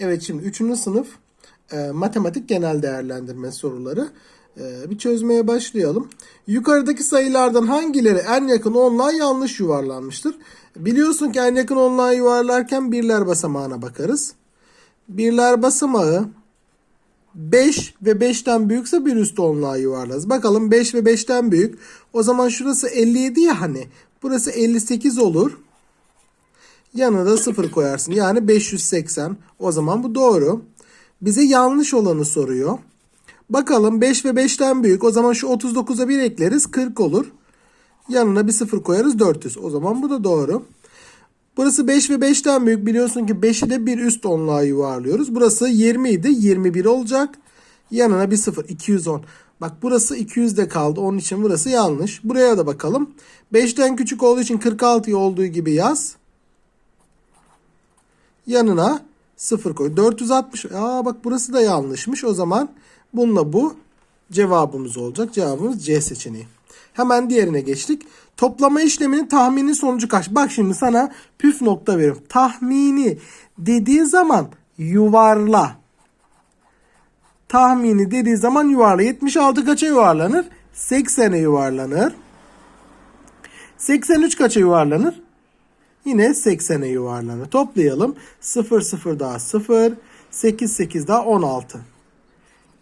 Evet şimdi 3. sınıf e, matematik genel değerlendirme soruları. E, bir çözmeye başlayalım. Yukarıdaki sayılardan hangileri en yakın onluğa yanlış yuvarlanmıştır? Biliyorsun ki en yakın onluğa yuvarlarken birler basamağına bakarız. Birler basamağı 5 ve 5'ten büyükse bir üst onluğa yuvarlarız. Bakalım 5 ve 5'ten büyük. O zaman şurası 57 ya hani. Burası 58 olur. Yanına da 0 koyarsın. Yani 580. O zaman bu doğru. Bize yanlış olanı soruyor. Bakalım 5 ve 5'ten büyük. O zaman şu 39'a 1 ekleriz. 40 olur. Yanına bir 0 koyarız 400. O zaman bu da doğru. Burası 5 ve 5'ten büyük. Biliyorsun ki 5'i de bir üst onluğa yuvarlıyoruz. Burası 20 idi. 21 olacak. Yanına bir 0. 210. Bak burası 200 de kaldı. Onun için burası yanlış. Buraya da bakalım. 5'ten küçük olduğu için 46 olduğu gibi yaz. Yanına 0 koy. 460. Aa bak burası da yanlışmış. O zaman bununla bu cevabımız olacak. Cevabımız C seçeneği. Hemen diğerine geçtik. Toplama işleminin tahmini sonucu kaç? Bak şimdi sana püf nokta veriyorum. Tahmini dediği zaman yuvarla. Tahmini dediği zaman yuvarla. 76 kaça yuvarlanır? 80'e yuvarlanır. 83 kaça yuvarlanır? Yine 80'e yuvarlanır. Toplayalım. 0 0 daha 0. 8 8 daha 16.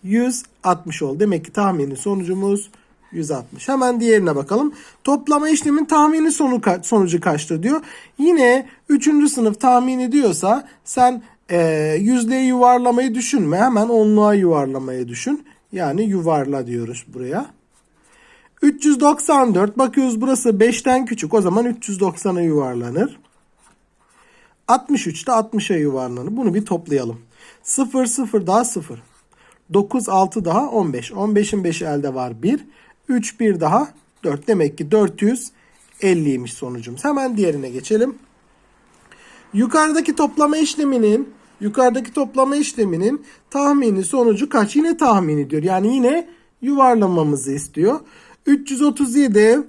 160 oldu. Demek ki tahmini sonucumuz 160. Hemen diğerine bakalım. Toplama işlemin tahmini sonu ka- sonucu kaçtır diyor. Yine 3. sınıf tahmini diyorsa sen e, yüzdeyi yuvarlamayı düşünme. Hemen onluğa yuvarlamayı düşün. Yani yuvarla diyoruz buraya. 394 bakıyoruz burası 5'ten küçük o zaman 390'a yuvarlanır. 63 de 60'a yuvarlanır. Bunu bir toplayalım. 0 0 daha 0. 9 6 daha 15. 15'in 5'i elde var 1. 3 1 daha 4. Demek ki 450'ymiş sonucumuz. Hemen diğerine geçelim. Yukarıdaki toplama işleminin yukarıdaki toplama işleminin tahmini sonucu kaç? Yine tahmini diyor. Yani yine yuvarlamamızı istiyor. 337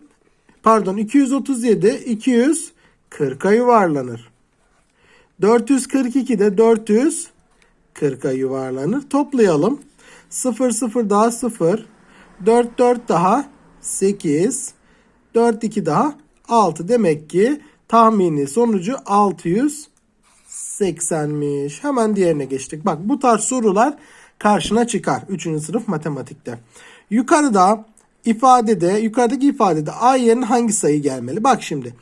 pardon 237 240'a yuvarlanır. 442 de 440'a yuvarlanır. Toplayalım. 0 0 daha 0. 4 4 daha 8. 4 2 daha 6. Demek ki tahmini sonucu 680'miş. Hemen diğerine geçtik. Bak bu tarz sorular karşına çıkar. 3. sınıf matematikte. Yukarıda ifadede, yukarıdaki ifadede A yerine hangi sayı gelmeli? Bak şimdi.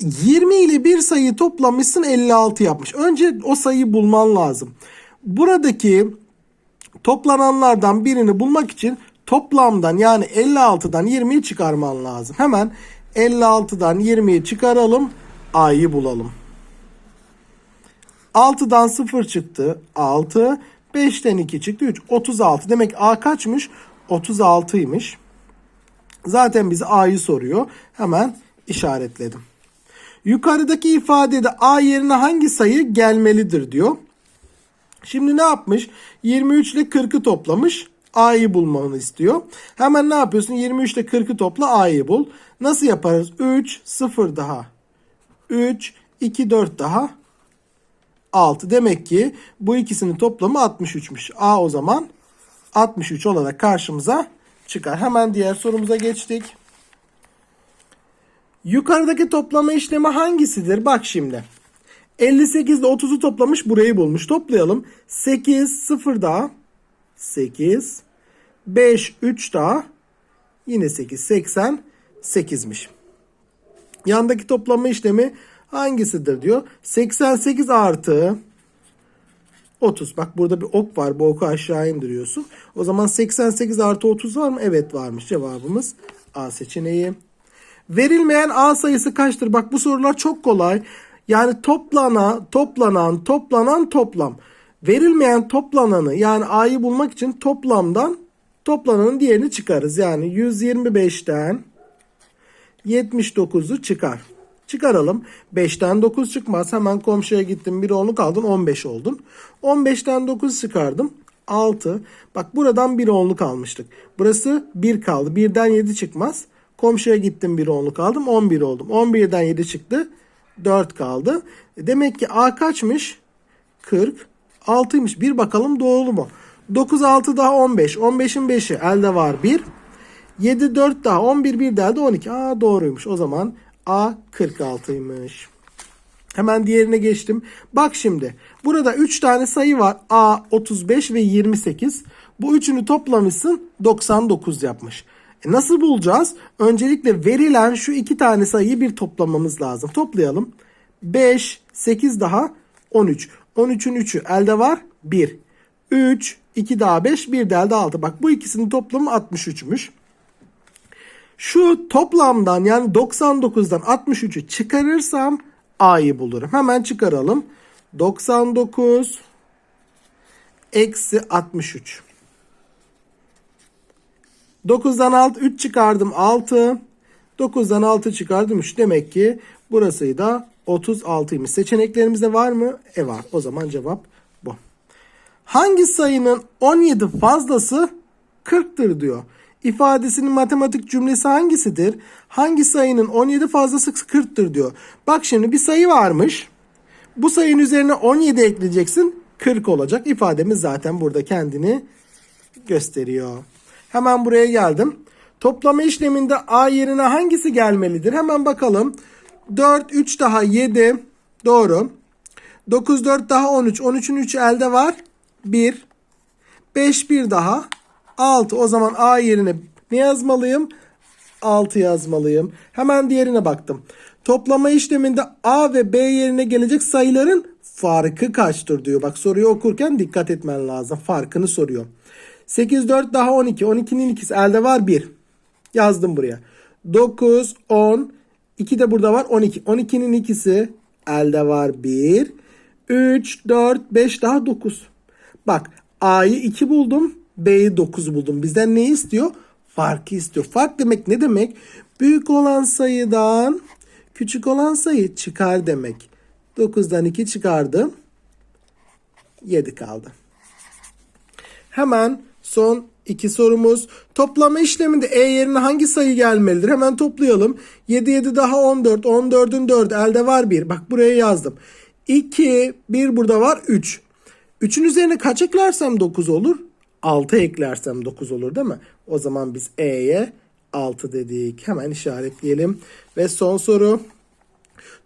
20 ile bir sayıyı toplamışsın 56 yapmış. Önce o sayıyı bulman lazım. Buradaki toplananlardan birini bulmak için toplamdan yani 56'dan 20'yi çıkarman lazım. Hemen 56'dan 20'yi çıkaralım. A'yı bulalım. 6'dan 0 çıktı. 6. 5'ten 2 çıktı. 3. 36. Demek A kaçmış? 36'ymış. Zaten bize A'yı soruyor. Hemen işaretledim. Yukarıdaki ifadede A yerine hangi sayı gelmelidir diyor. Şimdi ne yapmış? 23 ile 40'ı toplamış. A'yı bulmanı istiyor. Hemen ne yapıyorsun? 23 ile 40'ı topla A'yı bul. Nasıl yaparız? 3, 0 daha. 3, 2, 4 daha. 6. Demek ki bu ikisinin toplamı 63'müş. A o zaman 63 olarak karşımıza çıkar. Hemen diğer sorumuza geçtik. Yukarıdaki toplama işlemi hangisidir? Bak şimdi. 58 ile 30'u toplamış burayı bulmuş. Toplayalım. 8 0 daha 8 5 3 daha yine 8 80 8'miş. Yandaki toplama işlemi hangisidir diyor. 88 artı 30. Bak burada bir ok var. Bu oku aşağı indiriyorsun. O zaman 88 artı 30 var mı? Evet varmış. Cevabımız A seçeneği. Verilmeyen A sayısı kaçtır? Bak bu sorular çok kolay. Yani toplana, toplanan, toplanan, toplam. Verilmeyen toplananı yani A'yı bulmak için toplamdan toplananın diğerini çıkarız. Yani 125'ten 79'u çıkar. Çıkaralım. 5'ten 9 çıkmaz. Hemen komşuya gittim. Bir onluk aldın. 15 oldun. 15'ten 9 çıkardım. 6. Bak buradan bir onluk almıştık. Burası 1 kaldı. 1'den 7 çıkmaz. Komşuya gittim bir onluk aldım. 11 oldum. 11'den 7 çıktı. 4 kaldı. Demek ki A kaçmış? 46'ymış. Bir bakalım doğru mu? 9 6 daha 15. 15'in 5'i elde var 1. 7 4 daha 11 bir daha da 12. Aa doğruymuş. O zaman A 46'ymış. Hemen diğerine geçtim. Bak şimdi. Burada 3 tane sayı var. A 35 ve 28. Bu üçünü toplamışsın 99 yapmış. E nasıl bulacağız? Öncelikle verilen şu iki tane sayıyı bir toplamamız lazım. Toplayalım. 5, 8 daha 13. 13'ün 3'ü elde var 1. 3, 2 daha 5, 1 de elde 6. Bak bu ikisinin toplamı 63'müş. Şu toplamdan yani 99'dan 63'ü çıkarırsam A'yı bulurum. Hemen çıkaralım. 99 eksi 63. 9'dan 6 3 çıkardım 6. 9'dan 6 çıkardım 3. Demek ki burası da 36'ymış. Seçeneklerimizde var mı? E var. O zaman cevap bu. Hangi sayının 17 fazlası 40'tır diyor. İfadesinin matematik cümlesi hangisidir? Hangi sayının 17 fazlası 40'tır diyor. Bak şimdi bir sayı varmış. Bu sayının üzerine 17 ekleyeceksin. 40 olacak. İfademiz zaten burada kendini gösteriyor. Hemen buraya geldim. Toplama işleminde A yerine hangisi gelmelidir? Hemen bakalım. 4, 3 daha 7. Doğru. 9, 4 daha 13. 13'ün 3 elde var. 1. 5, 1 daha. 6. O zaman A yerine ne yazmalıyım? 6 yazmalıyım. Hemen diğerine baktım. Toplama işleminde A ve B yerine gelecek sayıların farkı kaçtır diyor. Bak soruyu okurken dikkat etmen lazım. Farkını soruyor. 8, 4 daha 12. 12'nin ikisi elde var 1. Yazdım buraya. 9, 10. 2 de burada var 12. 12'nin ikisi elde var 1. 3, 4, 5 daha 9. Bak A'yı 2 buldum. B'yi 9 buldum. Bizden ne istiyor? Farkı istiyor. Fark demek ne demek? Büyük olan sayıdan küçük olan sayı çıkar demek. 9'dan 2 çıkardım. 7 kaldı. Hemen son iki sorumuz. Toplama işleminde E yerine hangi sayı gelmelidir? Hemen toplayalım. 7 7 daha 14. 14'ün 4 elde var 1. Bak buraya yazdım. 2 1 burada var 3. 3'ün üzerine kaç eklersem 9 olur? 6 eklersem 9 olur değil mi? O zaman biz E'ye 6 dedik. Hemen işaretleyelim. Ve son soru.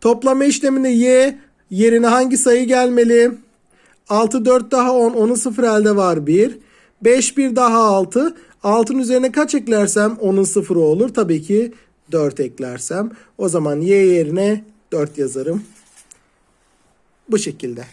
Toplama işleminde Y yerine hangi sayı gelmeli? 6 4 daha 10. 10'un 0 elde var 1. 5 1 daha 6. 6'nın üzerine kaç eklersem 10'un 0'ı olur. Tabii ki 4 eklersem. O zaman Y yerine 4 yazarım. Bu şekilde.